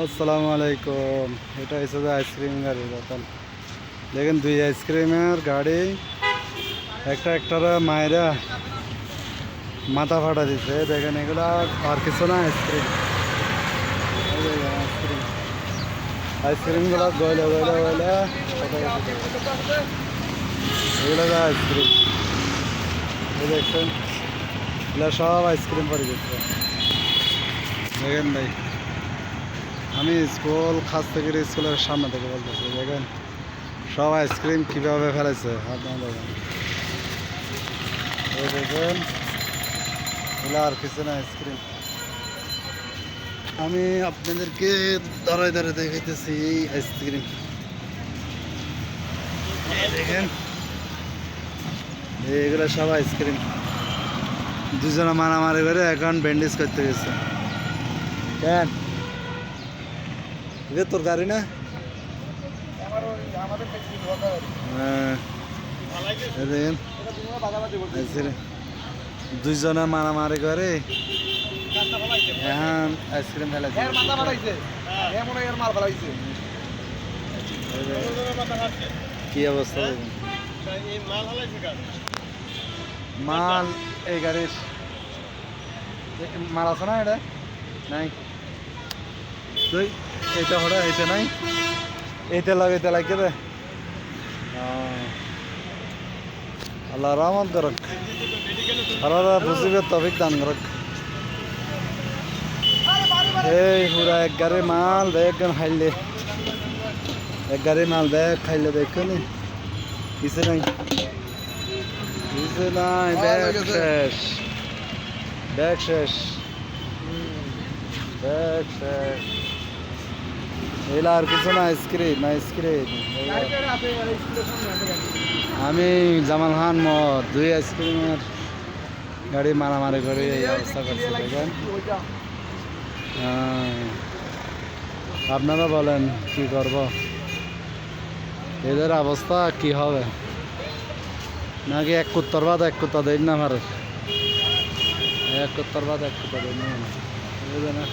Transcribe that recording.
আসসালামু আলাইকুম। এটা হচ্ছে আইসক্রিম গাড়ির দোকান। দেখেন দুই আইসক্রিমের গাড়ি, একটা একটারা মায়েরা মাথা ফাটা দিচ্ছে দেখেন এগুলো আর কিছু না, আইসক্রিম। আইসক্রিম। আইসক্রিমগুলো গয়লা গয়লা গয়লা। এগুলো আইসক্রিম। দেখছেন, এগুলো সব আইসক্রিম পরে গেছে দেখেন ভাই। আমি স্কুল, খাস থেকে স্কুলের সামনে থেকে বলতেছি, দেখেন, সব আইসক্রিম কীভাবে ফেলেছে আপনারা দেখেন। আর কিছু না, আইসক্রিম। আমি আপনাদেরকে দাঁড়ায় দাঁড়ায় দেখাইতেছি এই আইসক্রিম। দেখেন এগুলো সব আইসক্রিম। দুজনে মারামারি করে এখন ব্যান্ডেজ করতে গেছে। কেন এটা তোর গাড়ি না? হ্যাঁ। দুইজনে মারামারি করে। এখন আইসক্রিম দেখেন, কি অবস্থা মাল এই গাড়ির। মাল আছে না এটা? নাই? তুই এইটা হড়া এইটা নাই। এইটা লাগে এইটা লাগে রে আল্লাহ রহমত করক। আল্লাহ বুঝিবে তফিক দান করক। এই পুরা এক গাড়ি মাল দেখ খাইলে। এক গাড়ি মাল দেখ খাইলে দেখো নি। কিছু নাই। কিছু নাই ব্যাগ শেষ। ব্যাগ শেষ। ব্যাগ শেষ। এলা আর কিছু না আইসক্রিম আমি জামাল খান মত দুই আইসক্রিমের গাড়ি মারামারি করে এই অবস্থা করছে, দেখেন। আপনারা বলেন, কি করব? এদের অবস্থা কি হবে? নাকি এক কুত্তর বাদ এক কুত্তা দেয় না আমার? এক কুত্তর বাদ এক কুত্তা দেয় না এই যে না।